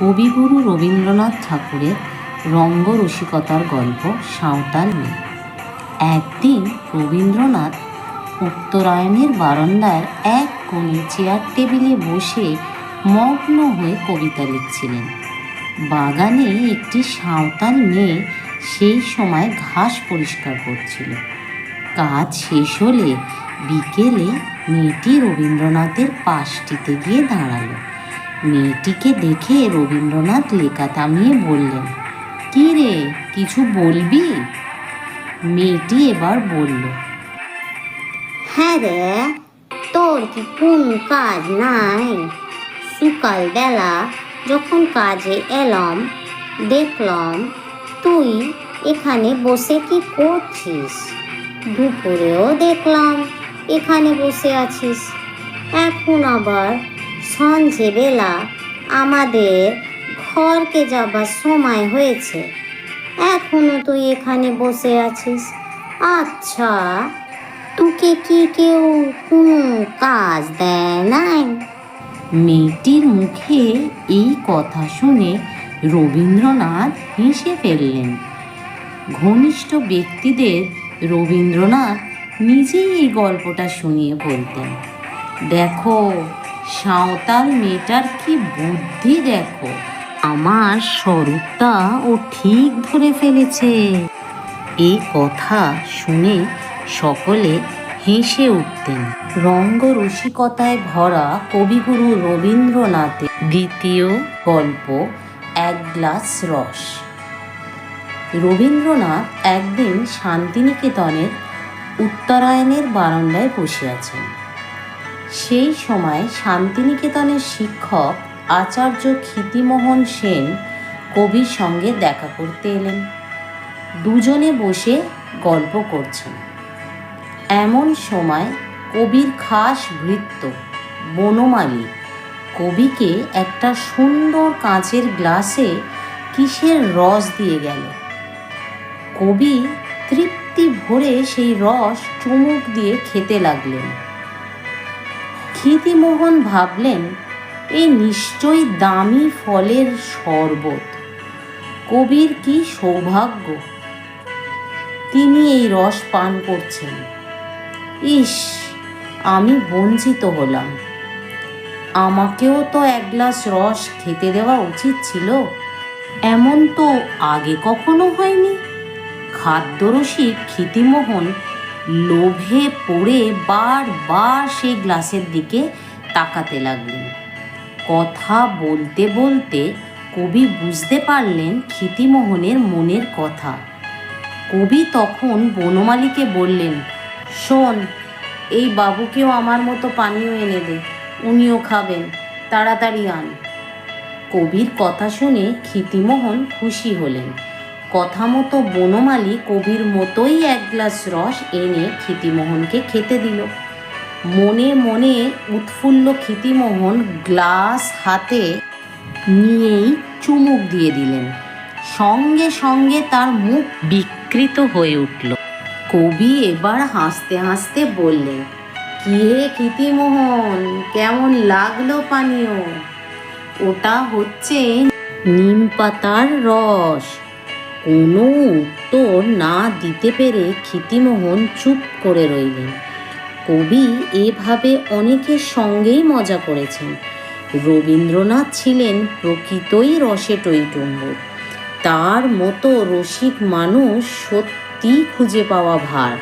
কবিগুরু রবীন্দ্রনাথ ঠাকুরের রঙ্গরসিকতার গল্প সাঁওতাল মেয়ে। একদিন রবীন্দ্রনাথ উত্তরায়ণের বারান্দায় এক কোণে চেয়ার টেবিলে বসে মগ্ন হয়ে কবিতা লিখছিলেন। বাগানে একটি সাঁওতাল মেয়ে সেই সময় ঘাস পরিষ্কার করছিল। কাজ শেষ হলে বিকেলে মেয়েটি রবীন্দ্রনাথের পাশটিতে গিয়ে দাঁড়াল। মেয়েটিকে দেখে রবীন্দ্রনাথ লেখা থামিয়ে বললেন, কি রে, কিছু বলবি? মেয়েটি এবার বলল হ্যাঁ রে, তোর কি কোন কাজ নাই? সকালবেলা যখন কাজে এলাম, দেখলাম তুই এখানে বসে কি করছিস? দুপুরেও দেখলাম এখানে বসে আছিস, এখন আবার সন্ধেবেলা আমাদের ঘরকে যাবার সময় হয়েছে। এখনও তুই এখানে বসে আছিস? আচ্ছা তোকে কি কেউ কোনো কাজ দেয় নাই? মেয়েটির মুখে এই কথা শুনে রবীন্দ্রনাথ হেসে ফেললেন। ঘনিষ্ঠ ব্যক্তিদের রবীন্দ্রনাথ নিজেই এই গল্পটা শুনিয়ে বলতেন। দেখো সাঁওতাল মেয়েটার কি বুদ্ধি দেখো? আমার স্বরূপটা ও ঠিক ধরে ফেলেছে। এই কথা শুনে সকলে হেসে উঠতেন। রঙ্গ রসিকতায় ভরা কবিগুরু রবীন্দ্রনাথের দ্বিতীয় গল্প, এক গ্লাস রস। রবীন্দ্রনাথ একদিন শান্তিনিকেতনের উত্তরায়ণের বারান্দায় বসে আছেন। সেই সময় শান্তিনিকেতনের শিক্ষক আচার্য ক্ষিতিমোহন সেন কবির সঙ্গে দেখা করতে এলেন। দুজনে বসে গল্প করছেন। এমন সময় কবির খাস ভৃত্য বনমালী কবিকে একটা সুন্দর কাঁচের গ্লাসে কিসের রস দিয়ে গেল। কবি তৃপ্তি ভরে সেই রস চুমুক দিয়ে খেতে লাগলেন। ক্ষিতিমোহন ভাবলেন, এ নিশ্চয়ই দামি ফলের শরবত। কবির কি সৌভাগ্য? তিনি এই রস পান করছেন। ইস, আমি বঞ্চিত হলাম। আমাকেও তো এক গ্লাস রস খেতে দেওয়া উচিত ছিল। এমন তো আগে কখনো হয়নি। খাদ্যরসিক ক্ষিতিমোহন লোভে পড়ে বারবার সেই গ্লাসের দিকে তাকাতে লাগলেন। কথা বলতে বলতে কবি বুঝতে পারলেন ক্ষিতিমোহনের মনের কথা। কবি তখন বনমালীকে বললেন, শোন, এই বাবুকেও আমার মতো পানীয় এনে দে, উনিও খাবেন, তাড়াতাড়ি আন। কবির কথা শুনে ক্ষিতিমোহন খুশি হলেন। কথা মতো বনমালী কবির মতোই এক গ্লাস রস এনে ক্ষিতিমোহনকে খেতে দিল। মনে মনে উৎফুল্ল ক্ষিতিমোহন গ্লাস হাতে নিয়েই চুমুক দিয়ে দিলেন। সঙ্গে সঙ্গে তার মুখ বিকৃত হয়ে উঠল। কবি এবার হাসতে হাসতে বললেন, কি হে ক্ষিতিমোহন, কেমন লাগল পানীয়? ওটা হচ্ছে নিম পাতার রস। কোনো উত্তর না দিতে পেরে ক্ষিতিমোহন চুপ করে রইলেন। কবি এভাবে অনেকের সঙ্গেই মজা করেছেন। রবীন্দ্রনাথ ছিলেন প্রকৃতই রসে টইটুম্বর তার মতো রসিক মানুষ সত্যি খুঁজে পাওয়া ভার।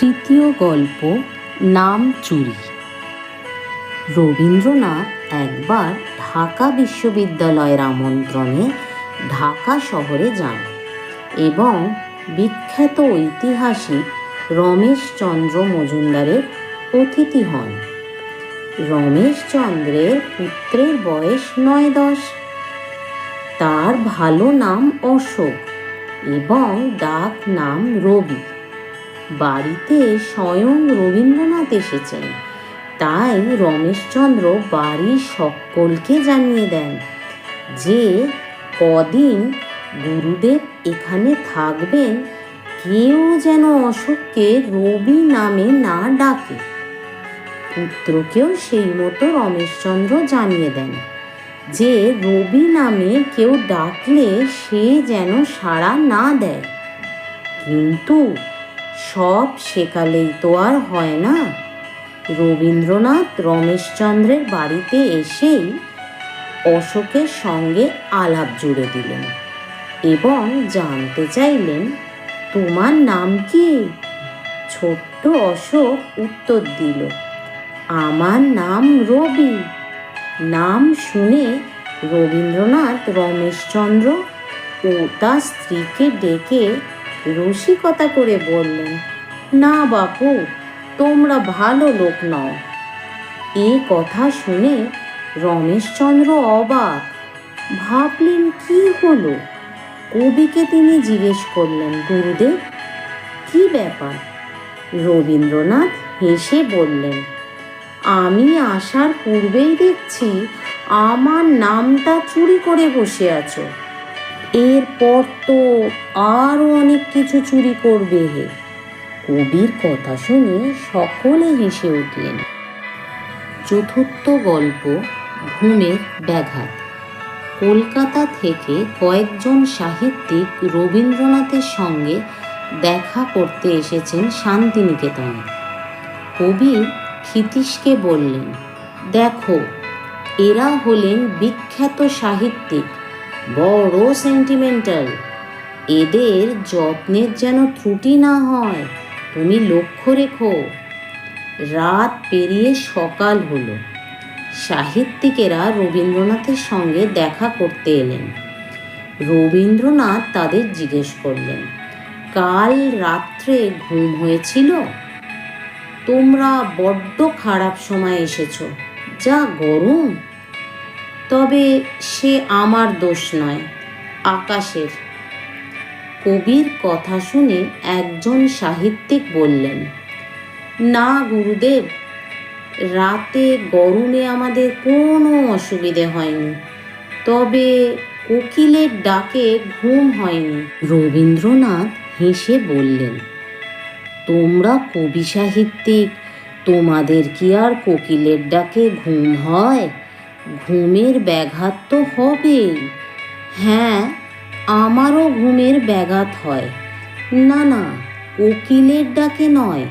তৃতীয় গল্প, নাম চুরি। রবীন্দ্রনাথ একবার ঢাকা বিশ্ববিদ্যালয়ের আমন্ত্রণে ঢাকা শহরে যান এবং বিখ্যাত ঐতিহাসিক রমেশচন্দ্র মজুমদারের অতিথি হন। রমেশচন্দ্রের পুত্রের বয়স নয় দশ। তার ভালো নাম অশোক এবং ডাক নাম রবি। বাড়িতে স্বয়ং রবীন্দ্রনাথ এসেছেন। তাই রমেশচন্দ্র বাড়ির সকলকে জানিয়ে দেন যে কদিন গুরুদেব এখানে থাকবেন, কেউ যেন অশোককে রবি নামে না ডাকে। পুত্রকেও সেই মতো রমেশচন্দ্র জানিয়ে দেন, যে রবি নামে কেউ ডাকলে সে যেন সাড়া না দেয়। কিন্তু সব সেকালেই তো আর হয় না। রবীন্দ্রনাথ রমেশচন্দ্রের বাড়িতে এসেই অশোকের সঙ্গে আলাপ জুড়ে দিলেন এবং জানতে চাইলেন, তোমার নাম কি? ছোট্ট অশোক উত্তর দিল, আমার নাম রবি। নাম শুনে রবীন্দ্রনাথ রমেশচন্দ্র ও তার স্ত্রীকে ডেকে রসিকতা করে বললেন, না বাপু, তোমরা ভালো লোক নও। এ কথা শুনে রমেশচন্দ্র অবাক। ভাবলেন কি হলো? কবিকে তিনি জিজ্ঞেস করলেন, গুরুদেব, কি ব্যাপার? রবীন্দ্রনাথ হেসে বললেন, আমি আসার পূর্বেই দেখছি আমার নামটা চুরি করে বসে আছো। এরপর তো আরও অনেক কিছু চুরি করবে হে। কবির কথা শুনে সকলে হেসে উঠলেন। চতুর্থ গল্প ঘুমের ব্যাঘাত। কলকাতা থেকে কয়েকজন সাহিত্যিক রবীন্দ্রনাথের সঙ্গে দেখা করতে এসেছেন শান্তিনিকেতনে। কবি ক্ষিতীশকে বললেন, দেখো, এরা হলেন বিখ্যাত সাহিত্যিক, বড় সেন্টিমেন্টাল এদের যত্নের যেন ত্রুটি না হয়, তুমি লক্ষ্য রেখো। রাত পেরিয়ে সকাল হলো। সাহিত্যিকেরা রবীন্দ্রনাথের সঙ্গে দেখা করতে এলেন। রবীন্দ্রনাথ তাদের জিজ্ঞেস করলেন, কাল রাত্রে ঘুম হয়েছিল? তোমরা বড্ড খারাপ সময় এসেছ, যা গরম। তবে সে আমার দোষ নয়, আকাশের। কবির কথা শুনে একজন সাহিত্যিক বললেন, না গুরুদেব রাতে গরমে আমাদের কোনো অসুবিধে হয়নি। তবে কোকিলের ডাকে ঘুম হয়নি। রবীন্দ্রনাথ হেসে বললেন, তোমরা কবি সাহিত্যিক, তোমাদের কি আর কোকিলের ডাকে ঘুম হয়? ঘুমের ব্যাঘাত তো হবেই। হ্যাঁ আমারও ঘুমের ব্যাঘাত হয়। না না, কোকিলের ডাকে নয়,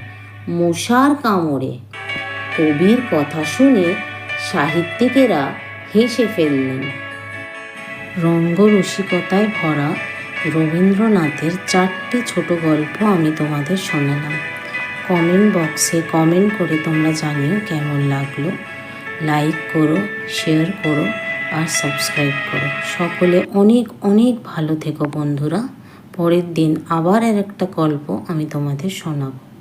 মশার কামড়ে। কবির কথা শুনে সাহিত্যিকেরা হেসে ফেললেন। রঙ্গরসিকতায় ভরা রবীন্দ্রনাথের চারটি ছোট গল্প আমি তোমাদের শোনালাম। কমেন্ট বক্সে কমেন্ট করে তোমরা জানিও কেমন লাগল। লাইক করো, শেয়ার করো আর সাবস্ক্রাইব করো। সকলে অনেক অনেক ভালো থেকো বন্ধুরা। পরের দিন আবার আর একটা গল্প আমি তোমাদের শোনাবো।